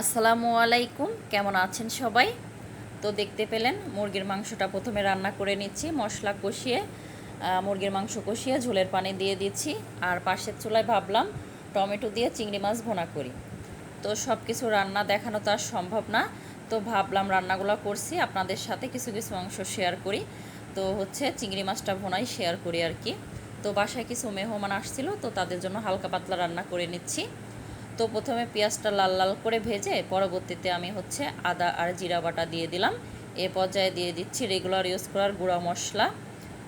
আসসালামু আলাইকুম, কেমন আছেন সবাই? তো দেখতে পেলেন, মুরগির মাংসটা প্রথমে রান্না করে নিচ্ছি, মশলা কষিয়ে মুরগির মাংস কষিয়ে ঝোলের পানি দিয়ে দিচ্ছি, আর পাশের চুলায় ভাবলাম টমেটো দিয়ে চিংড়ি মাছ ভোনা করি। তো সব কিছু রান্না দেখানো তো আর সম্ভব না, তো ভাবলাম রান্নাগুলো করছি, আপনাদের সাথে কিছু কিছু অংশ শেয়ার করি। তো হচ্ছে চিংড়ি মাছটা ভোনাই শেয়ার করি আর কি। তো বাসায় কিছু মেহমান আসছিল, তো তাদের জন্য হালকা পাতলা রান্না করে নিচ্ছি। তো প্রথমে পেঁয়াজটা লাল লাল করে ভেজে পরবর্তীতে আমি হচ্ছে আদা আর জিরা বাটা দিয়ে দিলাম। এ পর্যায়ে দিয়ে দিচ্ছি রেগুলার ইউজ করার গুঁড়া মশলা,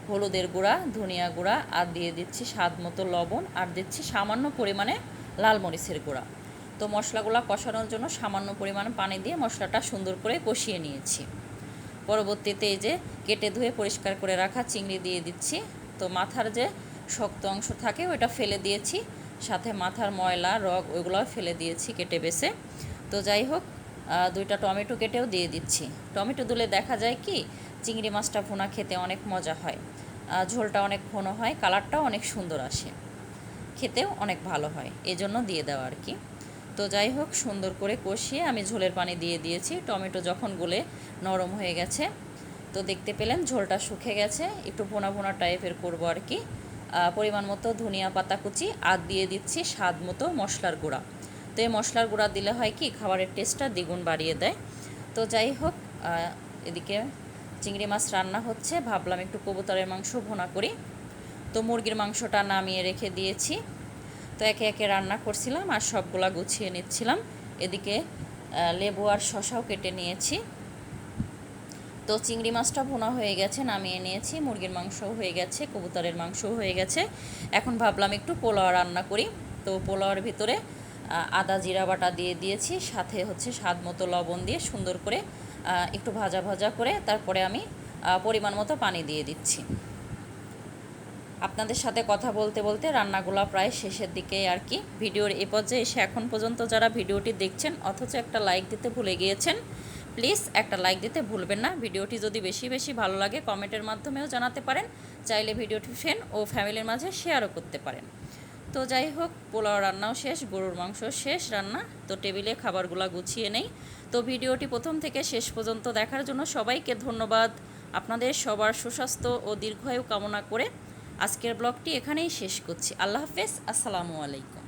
হলুদের গুঁড়া, ধনিয়া গুঁড়া, আর দিয়ে দিচ্ছি স্বাদ মতো লবণ, আর দিচ্ছি সামান্য পরিমাণে লাল মরিচের গুঁড়া। তো মশলাগুলো কষানোর জন্য সামান্য পরিমাণে পানি দিয়ে মশলাটা সুন্দর করে কষিয়ে নিয়েছি। পরবর্তীতে এই যে কেটে ধুয়ে পরিষ্কার করে রাখা চিংড়ি দিয়ে দিচ্ছি। তো মাথার যে শক্ত অংশ থাকে ওইটা ফেলে দিয়েছি। সাথে মাথার ময়লা, রগ ওইগুলোও ফেলে দিয়েছি কেটে বেছে। তো যাই হোক দুইটা টমেটো কেটেও দিয়ে দিচ্ছি। টমেটো দিলে দেখা যায় কি, চিংড়ি মাছটা ভুনা খেতে অনেক মজা হয়। ঝোলটা অনেক ঘন হয়, কালারটাও অনেক সুন্দর আসে। খেতেও অনেক ভালো হয়, এজন্য দিয়ে দেওয়া আর কি। তো যাই হোক, সুন্দর করে কষিয়ে আমি ঝোলের পানি দিয়ে দিয়েছি। টমেটো যখন গলে নরম হয়ে গেছে, তো দেখতে পেলেন ঝোলটা শুকে গেছে, একটু ভোনা ভোনা টাইপের করব আর কি। পরিমাণ মতো ধনিয়া পাতা কুচি আর দিয়ে দিচ্ছি স্বাদ মতো মশলার গুঁড়া। তো এই মশলার গুঁড়া দিলে হয় কি, খাবারের টেস্টটা দ্বিগুণ বাড়িয়ে দেয়। তো যাই হোক এদিকে চিংড়ি মাছ রান্না হচ্ছে। ভাবলাম একটু কবুতরের মাংস ভোনা করি। তো মুরগির মাংসটা নামিয়ে রেখে দিয়েছি। তো একে একে রান্না করছিলাম আর সবগুলা গুছিয়ে নিচ্ছিলাম। এদিকে লেবু আর শশাও কেটে নিয়েছি। তো চিংড়ি মাছটা ভোনা হয়ে গেছে, নামিয়ে নিয়েছি। মুরগির মাংসও হয়ে গেছে, কবুতরের মাংসও হয়ে গেছে। এখন ভাবলাম একটু পোলাও রান্না করি। তো পোলাওয়ার ভিতরে আদা জিরা বাটা দিয়ে দিয়েছি, সাথে হচ্ছে স্বাদ মতো লবণ দিয়ে সুন্দর করে একটু ভাজা ভাজা করে তারপরে আমি পরিমাণ মতো পানি দিয়ে দিচ্ছি। আপনাদের সাথে কথা বলতে বলতে রান্নাগুলো প্রায় শেষের দিকে আর কি। ভিডিওর এ পর্যায়ে এসে এখন পর্যন্ত যারা ভিডিওটি দেখছেন, অথচ একটা লাইক দিতে ভুলে গিয়েছেন প্লিজ একটা লাইক দিতে ভুলবেন না। ভিডিওটি যদি বেশি বেশি ভালো লাগে, কমেন্টের মাধ্যমেও জানাতে পারেন। চাইলে ভিডিওটি ফ্রেন্ড ও ফ্যামিলির মাঝে শেয়ারও করতে পারেন। তো যাই হোক, পোলাও রান্নাও শেষ, গরুর মাংস শেষ রান্না। তো টেবিলে খাবারগুলো গুছিয়ে নেই। তো ভিডিওটি প্রথম থেকে শেষ পর্যন্ত দেখার জন্য সবাইকে ধন্যবাদ। আপনাদের সবার সুস্বাস্থ্য ও দীর্ঘায়ু কামনা করে আজকের ব্লগটি এখানেই শেষ করছি। আল্লাহ হাফেজ, আসসালামু আলাইকুম।